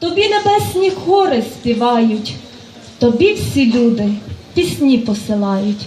Тобі небесні хори співають, тобі всі люди пісні посилають.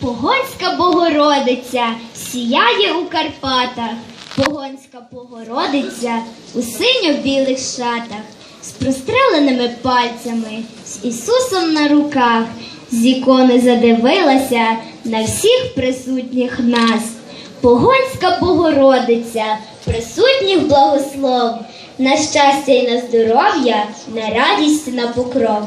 Погонська Богородиця сіяє у Карпатах, Погонська Богородиця у синьо-білих шатах, з простреленими пальцями, з Ісусом на руках, з ікони задивилася на всіх присутніх нас. Погонська Богородиця, присутніх благослов, на щастя і на здоров'я, на радість, на покров.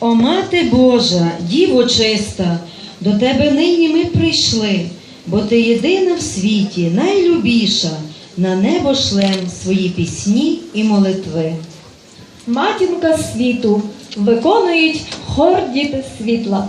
О мати Божа, Діво чиста, до тебе нині ми прийшли, бо ти єдина в світі, найлюбіша, на небо шлем свої пісні і молитви. Матінка світу виконують хор діти світла.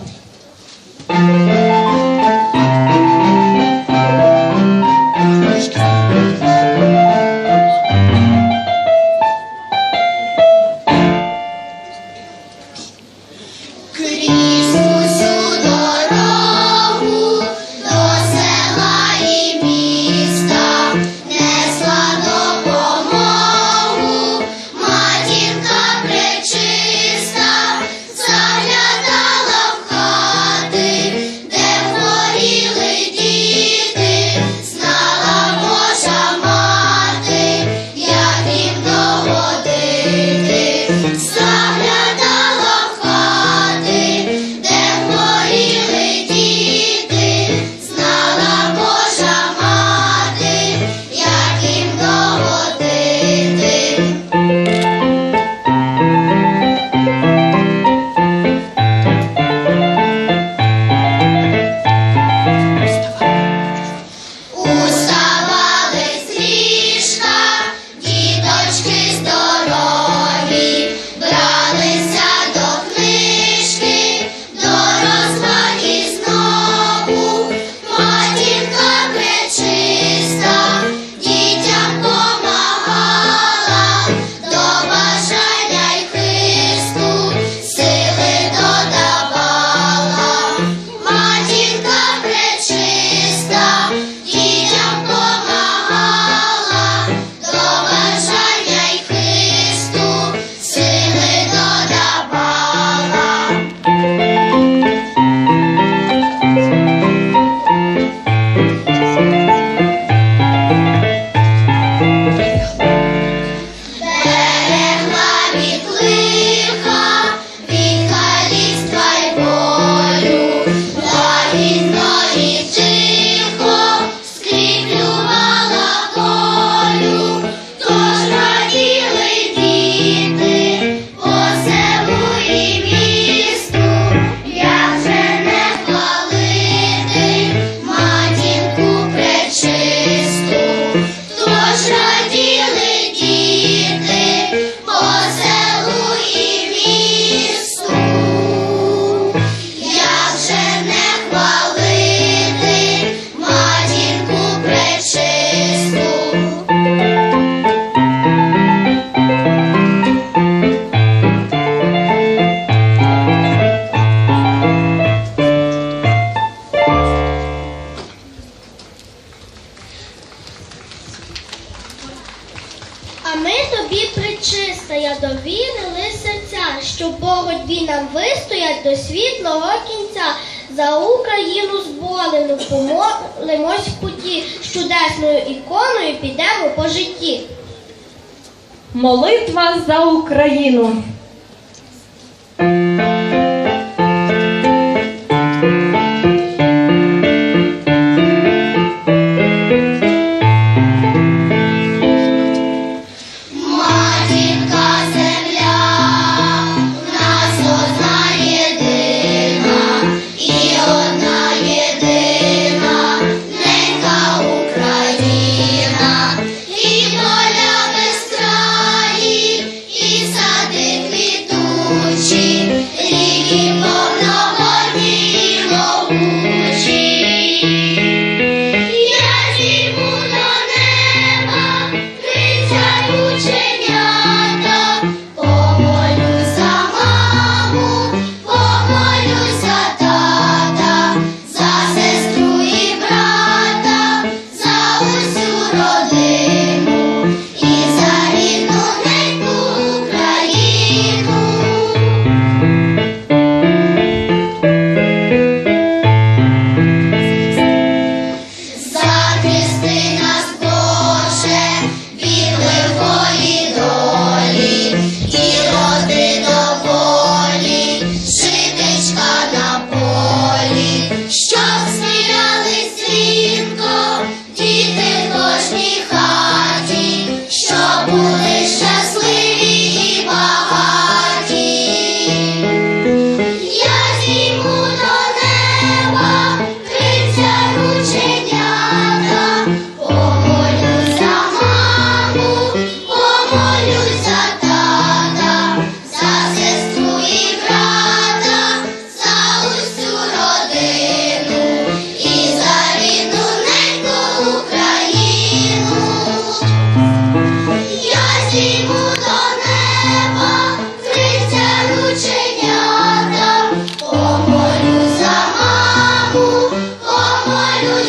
А ми тобі причистая довірили серця, щоб боротьбі нам вистоять до світлого кінця. За Україну зболену помолимось в путі, з чудесною іконою підемо по житті. Молитва за Україну.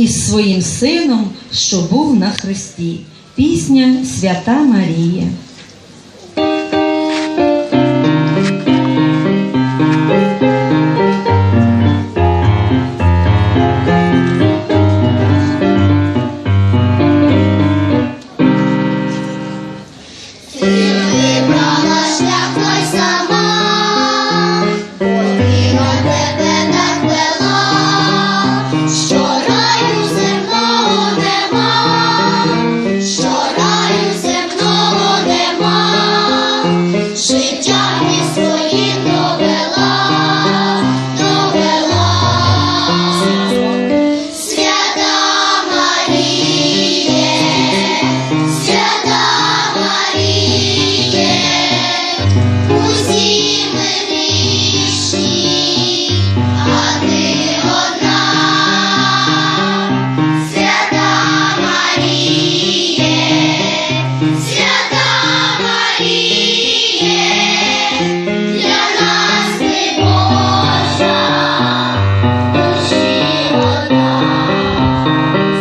Із своїм сином, що був на хресті. Пісня Свята Марія.